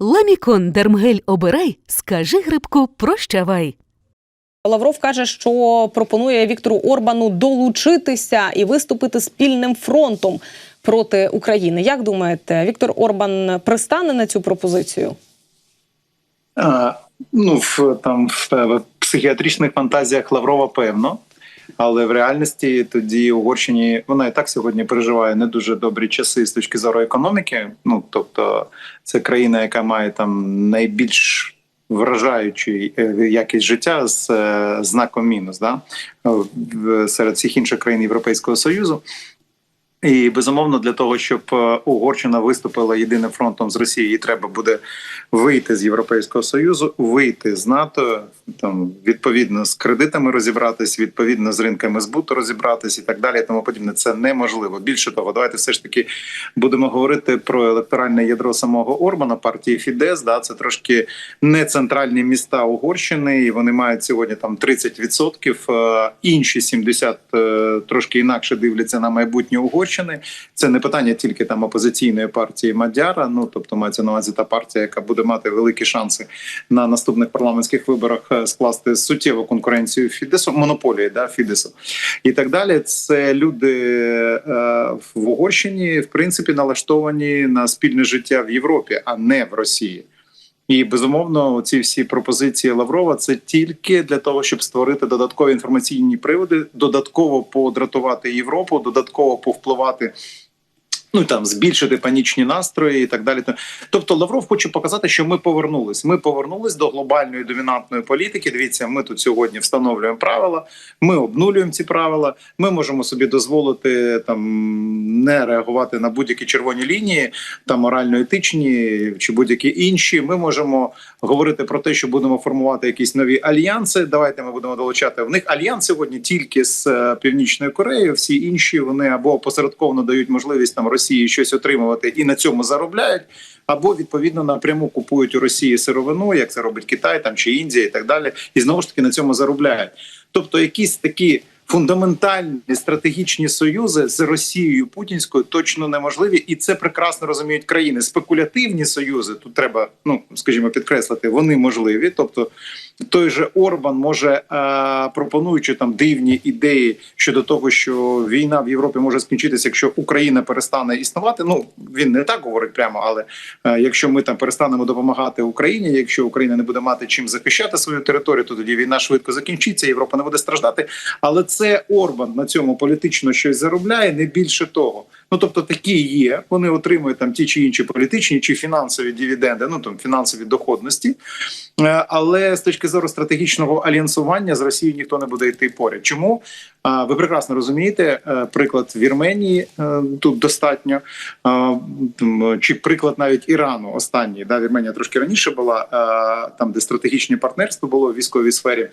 Ламікон Дермгель обирай, скажи грибку прощавай. Лавров каже, що пропонує Віктору Орбану долучитися і виступити спільним фронтом проти України. Як думаєте, Віктор Орбан пристане на цю пропозицію? А, ну, в там в, в психіатричних фантазіях Лаврова певно. Але в реальності тоді Угорщині вона і так сьогодні переживає не дуже добрі часи з точки зору економіки. Ну тобто, це країна, яка має там найбільш вражаючий е, якість життя з е, знаком мінус, да серед всіх інших країн Європейського Союзу. І безумовно, для того, щоб е, Угорщина виступила єдиним фронтом з Росією, їй треба буде вийти з Європейського союзу, вийти з НАТО, там відповідно з кредитами розібратись, відповідно з ринками збуту розібратись і так далі. Тому подібне. Це неможливо. Більше того, давайте все ж таки будемо говорити про електоральне ядро самого Орбана, партії Фідес. Да, це трошки не центральні міста Угорщини, і вони мають сьогодні там 30%, е, інші 70% е, трошки інакше дивляться на майбутнє Угорщини. Це не питання тільки там опозиційної партії Мадяра. Ну тобто мається на увазі та партія, яка буде мати великі шанси на наступних парламентських виборах е, скласти суттєву конкуренцію Фідесу, монополії да Фідесу і так далі. Це люди е, в Угорщині, в принципі, налаштовані на спільне життя в Європі, а не в Росії. І безумовно, ці всі пропозиції Лаврова це тільки для того, щоб створити додаткові інформаційні приводи, додатково подратувати Європу, додатково повпливати. Ну там збільшити панічні настрої і так далі. Тобто Лавров хоче показати, що ми повернулись. Ми повернулись до глобальної домінантної політики. Дивіться, ми тут сьогодні встановлюємо правила. Ми обнулюємо ці правила. Ми можемо собі дозволити там не реагувати на будь-які червоні лінії, там морально-етичні чи будь-які інші. Ми можемо говорити про те, що будемо формувати якісь нові альянси. Давайте ми будемо долучати в них альянс сьогодні тільки з е, північною Кореєю. Всі інші вони або опосередковано дають можливість там Росії щось отримувати і на цьому заробляють, або відповідно напряму купують у Росії сировину, як це робить Китай там чи Індія, і так далі, і знову ж таки на цьому заробляють. Тобто, якісь такі. Фундаментальні стратегічні союзи з Росією путінською точно неможливі, і це прекрасно розуміють країни. Спекулятивні союзи тут треба, ну скажімо, підкреслити, вони можливі. Тобто, той же Орбан може е, пропонуючи там дивні ідеї щодо того, що війна в Європі може скінчитися, якщо Україна перестане існувати. Ну він не так говорить прямо, але е, якщо ми там перестанемо допомагати Україні, якщо Україна не буде мати чим захищати свою територію, то тоді війна швидко закінчиться. Європа не буде страждати. Але це Орбан на цьому політично щось заробляє, не більше того. Ну тобто такі є. Вони отримують там ті чи інші політичні чи фінансові дивіденди, ну там фінансові доходності. Е, Але з точки зору стратегічного альянсування з Росією ніхто не буде йти поряд. Чому ви прекрасно розумієте? е, Приклад Вірменії е, тут достатньо, чи приклад навіть Ірану останній. Да, Вірменія трошки раніше була там, де стратегічне партнерство було в військовій сфері.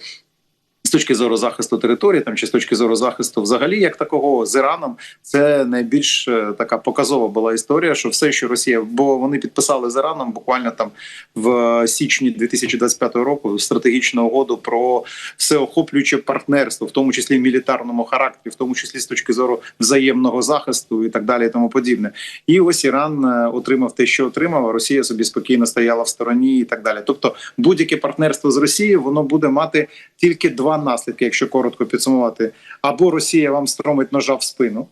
Точки зору захисту території, там чи з точки зору захисту, взагалі, як такого з Іраном, це найбільш е, така показова була історія, що все, що Росія, бо вони підписали з Іраном буквально там в січні 2025 року стратегічну угоду про всеохоплююче партнерство, в тому числі мілітарному характері, в тому числі з точки зору взаємного захисту і так далі, і тому подібне. І ось Іран е, отримав те, що отримав. Росія собі спокійно стояла в стороні, і так далі. Тобто, будь-яке партнерство з Росією воно буде мати тільки два наслідки, якщо коротко підсумувати: або Росія вам стромить ножа в спину.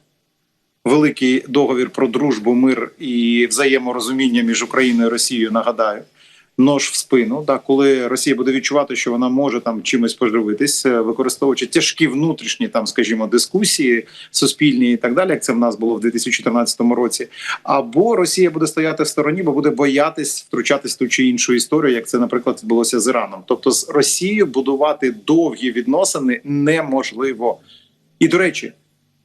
Великий договір про дружбу, мир і взаєморозуміння між Україною і Росією. Нагадаю, нож в спину. Да, коли Росія буде відчувати, що вона може там чимось поживитись, е, використовуючи тяжкі внутрішні там, скажімо, дискусії суспільні і так далі, як це в нас було в 2014 році. Або Росія буде стояти в стороні, бо буде боятись втручатись ту чи іншу історію, як це, наприклад, відбулося з Іраном. Тобто з Росією будувати довгі відносини неможливо. І до речі, е,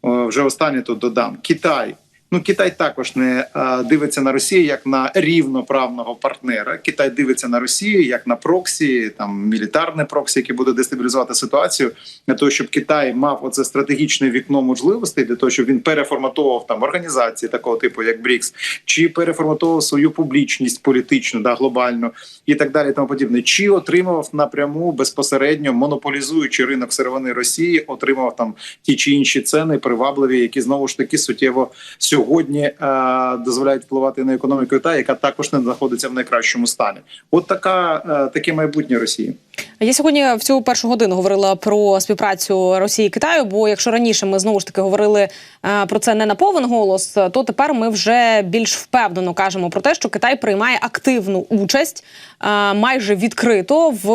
вже останнє тут додам Китай. Ну, Китай також не е, дивиться на Росію як на рівноправного партнера. Китай дивиться на Росію як на проксі, там мілітарне проксі, яке буде дестабілізувати ситуацію для того, щоб Китай мав оце стратегічне вікно можливостей для того, щоб він переформатовував там організації такого типу, як БРІКС, чи переформатовував свою публічність політичну, да глобальну і так далі, тому подібне, чи отримував напряму безпосередньо монополізуючи ринок сировини Росії, отримав там ті чи інші ціни привабливі, які знову ж таки суттєво сьогодні сьогодні е, дозволяють впливати на економіку Китаю, яка також не знаходиться в найкращому стані. От така е, таке майбутнє Росії. Я сьогодні в цю першу годину говорила про співпрацю Росії і Китаю. Бо якщо раніше ми знову ж таки говорили е, про це не на повен голос, то тепер ми вже більш впевнено кажемо про те, що Китай приймає активну участь майже відкрито в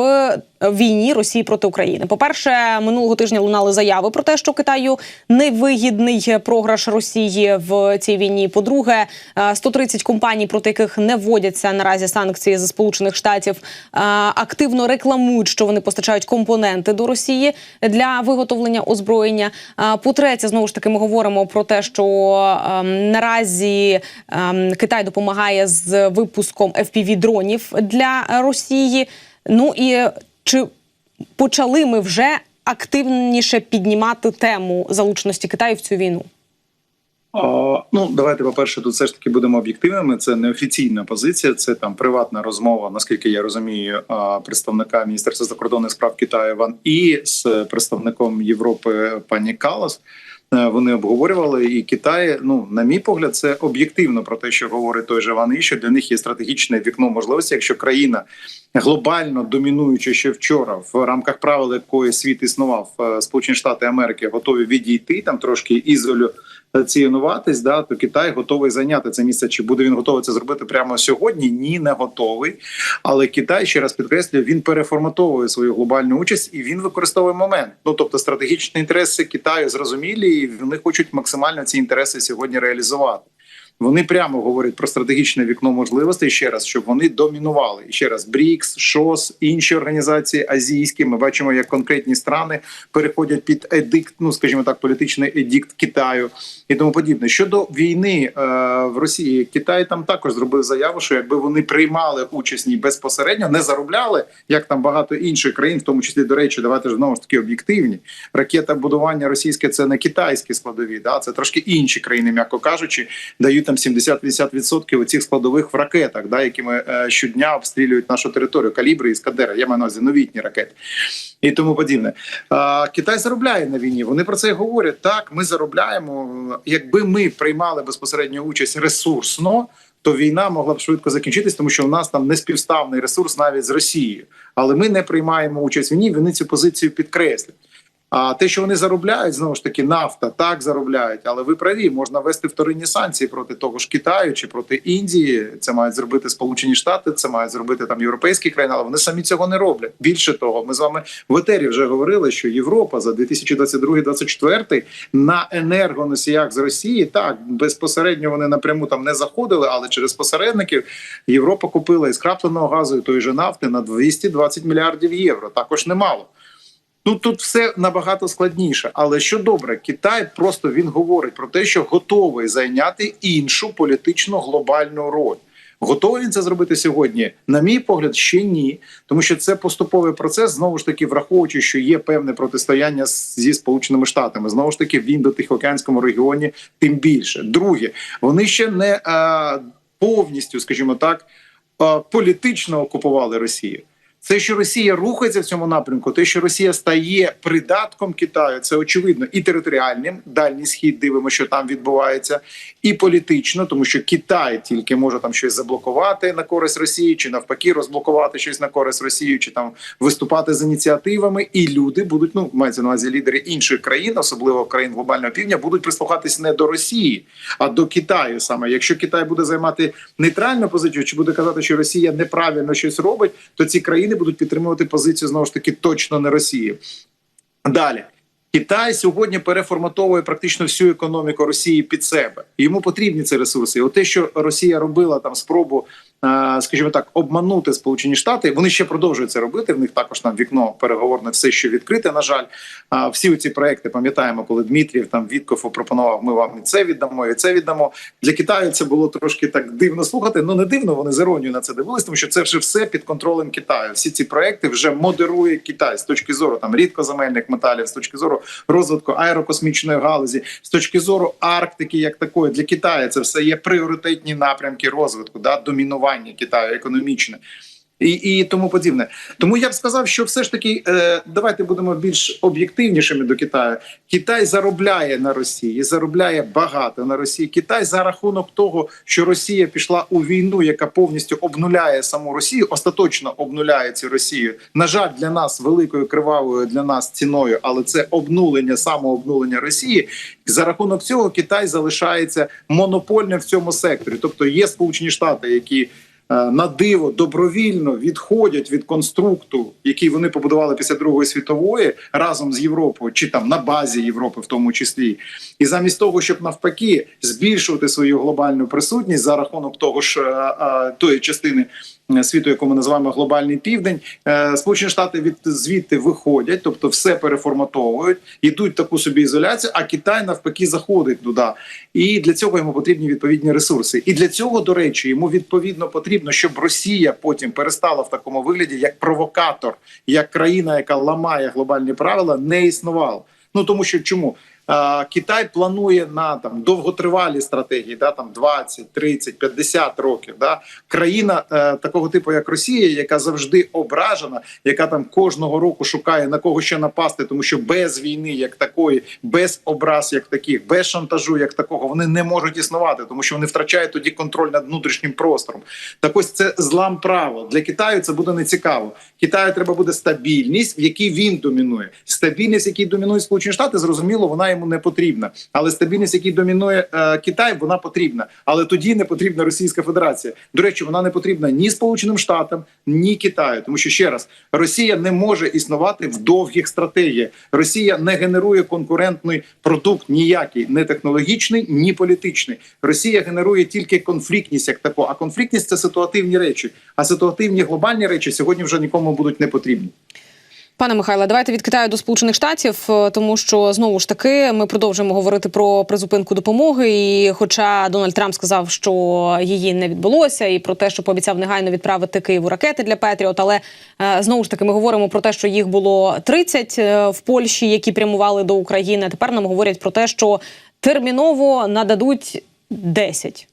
війні Росії проти України. По перше, минулого тижня лунали заяви про те, що Китаю невигідний програш Росії в цій війні. По-друге, е, 130 компаній, проти яких не вводяться наразі санкції з Сполучених Штатів, е, активно рекламують, що вони постачають компоненти до Росії для виготовлення озброєння. Е, По-третє, знову ж таки, ми говоримо про те, що ем, наразі ем, Китай допомагає з випуском fpv дронів для Росії. Ну і чи почали ми вже активніше піднімати тему залученості Китаю в цю війну? О, ну давайте, по-перше, тут все ж таки будемо об'єктивними. Це не офіційна позиція, це там приватна розмова, наскільки я розумію, представника Міністерства закордонних справ Китаю Ван І з представником Європи пані Калас. Е, Вони обговорювали і Китай. Ну, на мій погляд, це об'єктивно про те, що говорить той же Ван І, що для них є стратегічне вікно можливості, якщо країна глобально домінуюча ще вчора в рамках правил якої світ існував, е, Сполучені Штати Америки готові відійти там трошки ізоляціонуватись, да то Китай готовий зайняти це місце. Чи буде він готовий це зробити прямо сьогодні? Ні, не готовий. Але Китай ще раз підкреслюю, він переформатовує свою глобальну участь і він використовує момент. Ну тобто стратегічні інтереси Китаю зрозумілі, і вони хочуть максимально ці інтереси сьогодні реалізувати. Вони прямо говорять про стратегічне вікно можливостей ще раз, щоб вони домінували. І ще раз БРІКС, ШОС, інші організації азійські. Ми бачимо, як конкретні страни переходять під едикт, ну скажімо так, політичний едикт Китаю і тому подібне. Щодо війни е, в Росії, Китай там також зробив заяву, що якби вони приймали участь в ній безпосередньо, не заробляли, як там багато інших країн, в тому числі до речі, давайте ж знову ж таки об'єктивні. Ракета будування російське це не китайські складові, да це трошки інші країни, м'яко кажучи, дають там 70-50% цих складових в ракетах, да, якими е, щодня обстрілюють нашу територію, калібри і скадери. Я маю на увазі новітні ракети і тому подібне. Китай заробляє на війні. Вони про це говорять. Так, ми заробляємо. Якби ми приймали безпосередню участь ресурсно. То війна могла б швидко закінчитись, тому що у нас там неспівставний ресурс навіть з Росією. Але ми не приймаємо участь в війні. Вони цю позицію підкреслять. А те, що вони заробляють, знову ж таки, нафта так заробляють, але ви праві, можна ввести вторинні санкції проти того ж Китаю чи проти Індії. Це мають зробити Сполучені Штати, це мають зробити там європейські країни, але вони самі цього не роблять. Більше того, ми з вами в етері вже говорили, що Європа за 2022-2024 на енергоносіях з Росії так безпосередньо вони напряму там не заходили, але через посередників Європа купила із крапленого газу і тої же нафти на 220 мільярдів євро. Також немало. Ну тут все набагато складніше, але що добре, Китай просто він говорить про те, що готовий зайняти іншу політично глобальну роль. Готовий він це зробити сьогодні? На мій погляд, ще ні, тому що це поступовий процес. Знову ж таки, враховуючи, що є певне протистояння зі сполученими штатами. Знову ж таки, в індотихоокеанському регіоні тим більше. Друге, вони ще не а, повністю, скажімо так, а, політично окупували Росію. Це, що Росія рухається в цьому напрямку, те, що Росія стає придатком Китаю, це очевидно і територіальним. Дальній схід дивимося, що там відбувається, і політично, тому що Китай тільки може там щось заблокувати на користь Росії, чи навпаки розблокувати щось на користь Росії, чи там виступати з ініціативами. І люди будуть, ну мається на увазі лідери інших країн, особливо країн глобального півдня, будуть прислухатись не до Росії, а до Китаю. Саме якщо Китай буде займати нейтральну позицію, чи буде казати, що Росія неправильно щось робить, то ці країни будуть підтримувати позицію знову ж таки точно не Росії. Далі. Китай сьогодні переформатовує практично всю економіку Росії під себе. Йому потрібні ці ресурси. От те, що Росія робила там спробу, скажімо так, обманути Сполучені Штати, вони ще продовжують це робити. В них також там вікно переговорне все ще відкрите. На жаль, всі ці проекти пам'ятаємо, коли Дмитрієв там Вітков пропонував, ми вам і це віддамо, і це віддамо. Для Китаю це було трошки так дивно слухати. Ну не дивно, вони з іронією на це дивились, тому що це вже все під контролем Китаю. Всі ці проекти вже модерує Китай з точки зору там рідкоземельних металів, з точки зору розвитку аерокосмічної галузі, з точки зору Арктики, як такої для Китаю це все є пріоритетні напрямки розвитку, да домінування Китаю економічне. І, і тому подібне. Тому я б сказав, що все ж таки е, давайте будемо більш об'єктивнішими до Китаю. Китай заробляє на Росії, заробляє багато на Росії. Китай за рахунок того, що Росія пішла у війну, яка повністю обнуляє саму Росію, остаточно обнуляє цю Росію. На жаль, для нас великою кривавою для нас ціною, але це обнулення, самообнулення Росії. За рахунок цього Китай залишається монопольним в цьому секторі. Тобто є Сполучені Штати, які на диво добровільно відходять від конструкту, який вони побудували після Другої світової разом з Європою, чи там на базі Європи, в тому числі, і замість того, щоб навпаки збільшувати свою глобальну присутність за рахунок того ж е, е, тої частини. Світу, яку ми називаємо глобальний південь, Е, Сполучені Штати від звідти виходять, тобто все переформатовують, йдуть таку собі ізоляцію. А Китай навпаки заходить туди. І для цього йому потрібні відповідні ресурси. І для цього, до речі, йому відповідно потрібно, щоб Росія потім перестала в такому вигляді як провокатор, як країна, яка ламає глобальні правила, не існувала. Ну тому що чому? Китай планує на там довготривалі стратегії, да там 20, 30, 50 років. Да країна е, такого типу, як Росія, яка завжди ображена, яка там кожного року шукає на кого ще напасти, тому що без війни, як такої, без образ, як таких, без шантажу, як такого, вони не можуть існувати, тому що вони втрачають тоді контроль над внутрішнім простором. Так ось це злам правил для Китаю. Це буде нецікаво. Китаю треба буде стабільність, в якій він домінує. Стабільність, в якій домінують Сполучені Штати, зрозуміло, вона йому не потрібна. Але стабільність, якій домінує е, Китай, вона потрібна. Але тоді не потрібна Російська Федерація. До речі, вона не потрібна ні Сполученим Штатам, ні Китаю. Тому що ще раз Росія не може існувати в довгих стратегіях. Росія не генерує конкурентний продукт ніякий, не технологічний, ні політичний. Росія генерує тільки конфліктність як таку. А конфліктність це ситуативні речі. А ситуативні глобальні речі сьогодні вже нікому будуть не потрібні. Пане Михайле, давайте від Китаю до Сполучених Штатів, е, тому що знову ж таки ми продовжуємо говорити про призупинку допомоги. І хоча Дональд Трамп сказав, що її не відбулося, і про те, що пообіцяв негайно відправити Києву ракети для Петріот, але е, знову ж таки ми говоримо про те, що їх було 30 е, в Польщі, які прямували до України. Тепер нам говорять про те, що терміново нададуть 10.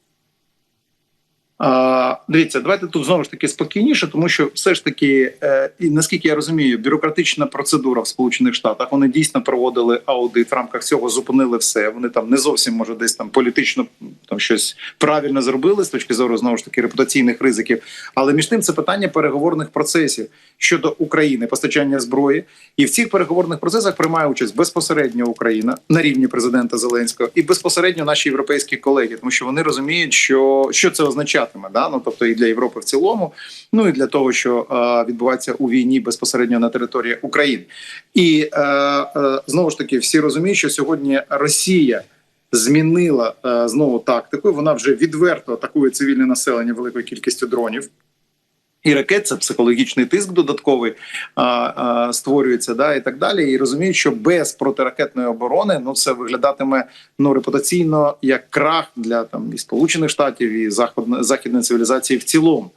Дивіться, давайте тут знову ж таки спокійніше, тому що все ж таки, е, і наскільки я розумію, бюрократична процедура в Сполучених Штатах вони дійсно проводили аудит в рамках цього, зупинили все. Вони там не зовсім може десь там політично там щось правильно зробили з точки зору знову ж таки репутаційних ризиків. Але між тим це питання переговорних процесів щодо України, постачання зброї, і в цих переговорних процесах приймає участь безпосередньо Україна на рівні президента Зеленського і безпосередньо наші європейські колеги, тому що вони розуміють, що, що це означатиме. Да? Ну тобто і для Європи в цілому, ну і для того, що е, відбувається у війні безпосередньо на території України, і е, е, знову ж таки всі розуміють, що сьогодні Росія. Змінила е, знову тактику. Вона вже відверто атакує цивільне населення великою кількістю дронів. І ракет це психологічний тиск додатковий а, а, створюється, да і так далі. І розуміють, що без протиракетної оборони ну це виглядатиме ну репутаційно як крах для там і сполучених штатів і західної західної цивілізації в цілому.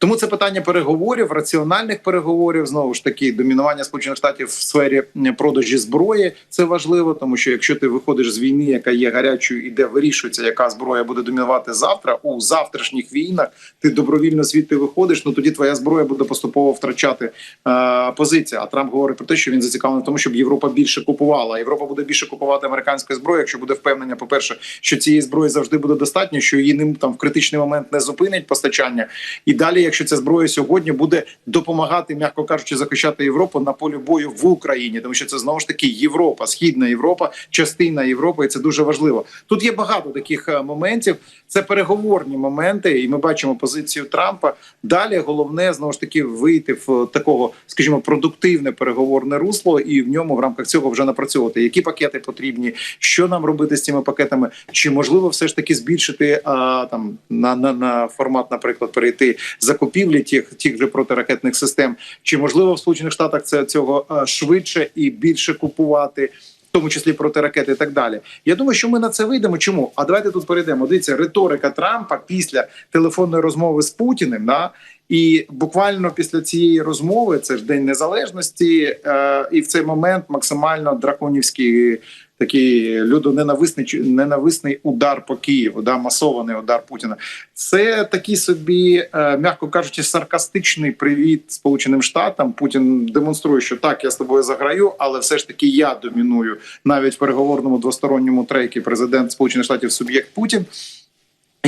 Тому це питання переговорів, раціональних переговорів. Знову ж таки, домінування сполучених штатів в сфері продажі зброї це важливо, тому що якщо ти виходиш з війни, яка є гарячою, і де вирішується, яка зброя буде домінувати завтра у завтрашніх війнах, ти добровільно звідти виходиш. Ну тоді твоя зброя буде поступово втрачати е, позицію. А Трамп говорить про те, що він зацікавлений в тому, щоб Європа більше купувала. Європа буде більше купувати американської зброї, якщо буде впевнення, по перше, що цієї зброї завжди буде достатньо, що її ним там в критичний момент не зупинить постачання, і далі якщо ця зброя сьогодні буде допомагати, м'яко кажучи, захищати Європу на полі бою в Україні, тому що це знову ж таки Європа, східна Європа, частина Європи, і це дуже важливо. Тут є багато таких е, моментів. Це переговорні моменти, і ми бачимо позицію Трампа. Далі головне знову ж таки вийти в такого, скажімо, продуктивне переговорне русло, і в ньому в рамках цього вже напрацьовувати, які пакети потрібні, що нам робити з цими пакетами, чи можливо все ж таки збільшити а, там на, на, на формат, наприклад, перейти закупівлі тих тих же протиракетних систем, чи можливо в Сполучених Штатах це цього швидше і більше купувати. В тому числі протиракети і так далі. Я думаю, що ми на це вийдемо. Чому? А давайте тут перейдемо. Дивіться, риторика Трампа після телефонної розмови з Путіним. Да? І буквально після цієї розмови, це ж День Незалежності, е, і в цей момент максимально драконівські такий людоненависний ненависний удар по Києву, да, масований удар Путіна. Це такий собі, е, м'яко кажучи, саркастичний привіт Сполученим Штатам. Путін демонструє, що так, я з тобою заграю, але все ж таки я доміную навіть в переговорному двосторонньому трекі президент Сполучених Штатів суб'єкт Путін.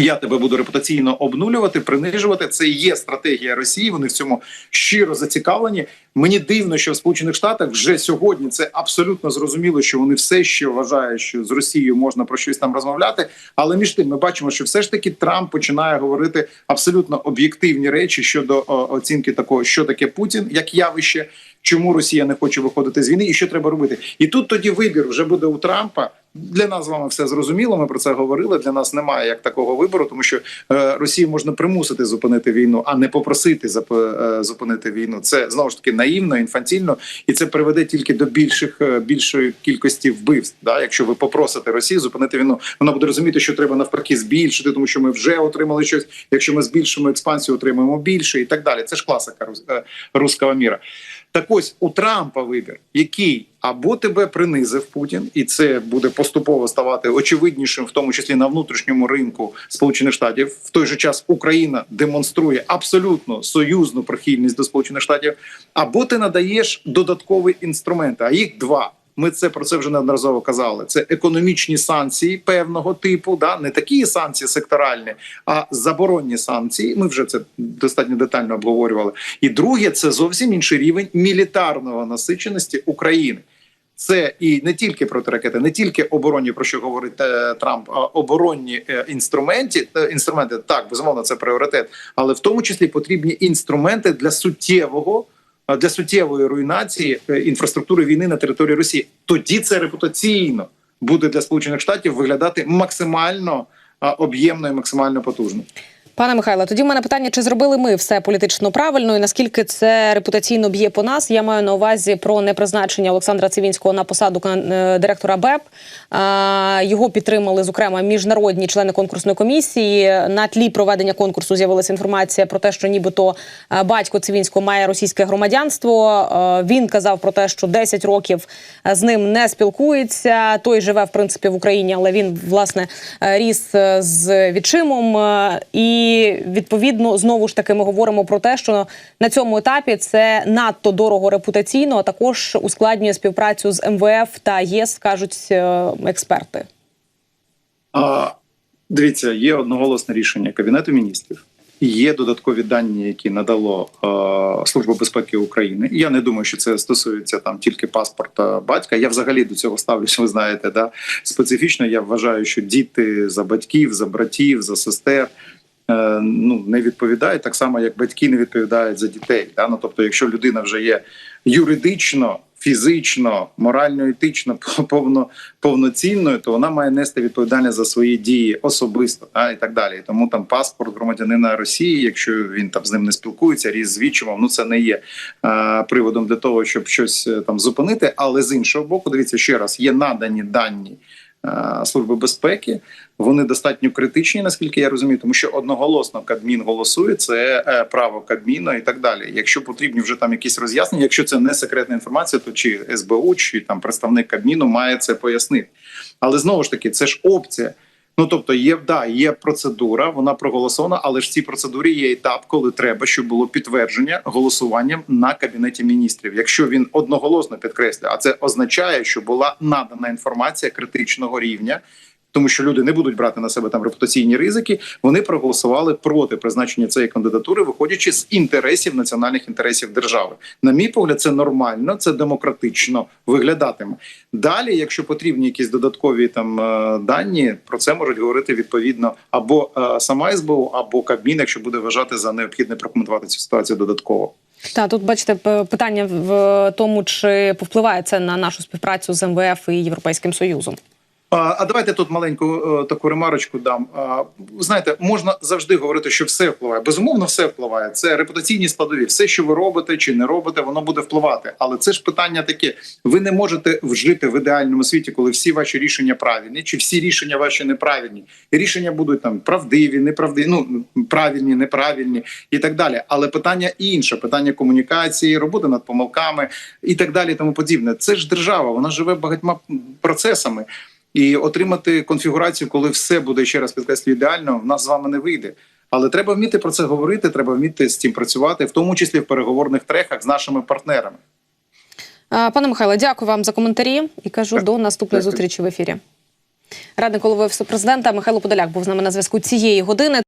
Я тебе буду репутаційно обнулювати, принижувати. Це є стратегія Росії. Вони в цьому щиро зацікавлені. Мені дивно, що в Сполучених Штатах вже сьогодні це абсолютно зрозуміло, що вони все ще вважають, що з Росією можна про щось там розмовляти. Але між тим ми бачимо, що все ж таки Трамп починає говорити абсолютно об'єктивні речі щодо оцінки такого, що таке Путін як явище. Чому Росія не хоче виходити з війни, і що треба робити? І тут тоді вибір вже буде у Трампа. Для нас з вами все зрозуміло. Ми про це говорили. Для нас немає як такого вибору, тому що е, Росію можна примусити зупинити війну, а не попросити зап- е, зупинити війну. Це знову ж таки наївно, інфантільно, і це приведе тільки до більших е, більшої кількості вбивств. Да? Якщо ви попросите Росію зупинити війну, вона буде розуміти, що треба навпаки збільшити, тому що ми вже отримали щось. Якщо ми збільшимо експансію, отримаємо більше і так далі. Це ж класика рус- е, міра. Так ось у Трампа вибір, який або тебе принизив Путін, і це буде поступово ставати очевиднішим, в тому числі на внутрішньому ринку Сполучених Штатів. В той же час Україна демонструє абсолютно союзну прихильність до Сполучених Штатів, або ти надаєш додаткові інструменти. А їх два. Ми це про це вже неодноразово казали. Це економічні санкції певного типу, да не такі санкції секторальні, а заборонні санкції. Ми вже це достатньо детально обговорювали. І друге, це зовсім інший рівень мілітарного насиченості України. Це і не тільки протиракети, не тільки оборонні, про що говорить е, Трамп, а оборонні е, інструменти. е, Інструменти так безумовно, це пріоритет, але в тому числі потрібні інструменти для суттєвого для суттєвої руйнації е, інфраструктури війни на території Росії. Тоді це репутаційно буде для Сполучених Штатів виглядати максимально е, об'ємно і максимально потужно. Пане Михайло, тоді в мене питання: чи зробили ми все політично правильно, і наскільки це репутаційно б'є по нас? Я маю на увазі про непризначення Олександра Цивінського на посаду е, директора БЕП. Його підтримали зокрема міжнародні члени конкурсної комісії. На тлі проведення конкурсу з'явилася інформація про те, що нібито е, батько Цивінського має російське громадянство. Е, Він казав про те, що 10 років з ним не спілкується. Той живе в принципі в Україні, але він власне ріс з відчимом. е, І відповідно знову ж таки ми говоримо про те, що на цьому етапі це надто дорого репутаційно, а також ускладнює співпрацю з МВФ та ЄС, кажуть е, експерти. А, дивіться, є одноголосне рішення Кабінету міністрів. Є додаткові дані, які надало е, Служба безпеки України. Я не думаю, що це стосується там тільки паспорта батька. Я взагалі до цього ставлюся. Ви знаєте, да специфічно. Я вважаю, що діти за батьків, за братів, за сестер. Е, Ну не відповідають так само, як батьки не відповідають за дітей. Да? Ну, тобто, якщо людина вже є юридично, фізично, морально, етично повно повноцінною, то вона має нести відповідальність за свої дії особисто, а і так далі. Тому там паспорт громадянина Росії, якщо він там з ним не спілкується, різ з ну це не є е, приводом для того, щоб щось е, там зупинити. Але з іншого боку, дивіться ще раз, є надані дані. Служби безпеки вони достатньо критичні, наскільки я розумію, тому що одноголосно Кабмін голосує це е, право Кабміну і так далі. Якщо потрібні вже там якісь роз'яснення, якщо це не секретна інформація, то чи СБУ, чи там представник Кабміну має це пояснити. Але знову ж таки, це ж опція. Ну тобто, є да, є процедура, вона проголосована, але ж в цій процедурі є етап, коли треба, щоб було підтвердження голосуванням на кабінеті міністрів. Якщо він одноголосно підкреслює, а це означає, що була надана інформація критичного рівня. Тому що люди не будуть брати на себе там репутаційні ризики. Вони проголосували проти призначення цієї кандидатури, виходячи з інтересів національних інтересів держави. На мій погляд, це нормально, це демократично виглядатиме. Далі, якщо потрібні якісь додаткові там е, дані, про це можуть говорити відповідно або е, сама СБУ, або Кабмін, якщо буде вважати за необхідне прокоментувати цю ситуацію додатково. Та тут бачите питання в тому, чи повпливає це на нашу співпрацю з МВФ і Європейським Союзом. А давайте тут маленьку е, таку ремарочку дам. Знаєте, можна завжди говорити, що все впливає. Безумовно, все впливає. Це репутаційні складові. Все, що ви робите чи не робите, воно буде впливати. Але це ж питання таке: ви не можете вжити в ідеальному світі, коли всі ваші рішення правильні, чи всі рішення ваші неправильні. Рішення будуть там правдиві, неправдиві, ну правильні, неправильні і так далі. Але питання інше: питання комунікації, роботи над помилками і так далі. Тому подібне. Це ж держава, вона живе багатьма процесами. І отримати конфігурацію, коли все буде ще раз підкреслю ідеально, в нас з вами не вийде. Але треба вміти про це говорити, треба вміти з цим працювати, в тому числі в переговорних трехах з нашими партнерами. Пане Михайло, дякую вам за коментарі і кажу Так. до наступної Дякую. зустрічі в ефірі. Радник голови президента Михайло Подоляк був з нами на зв'язку цієї години.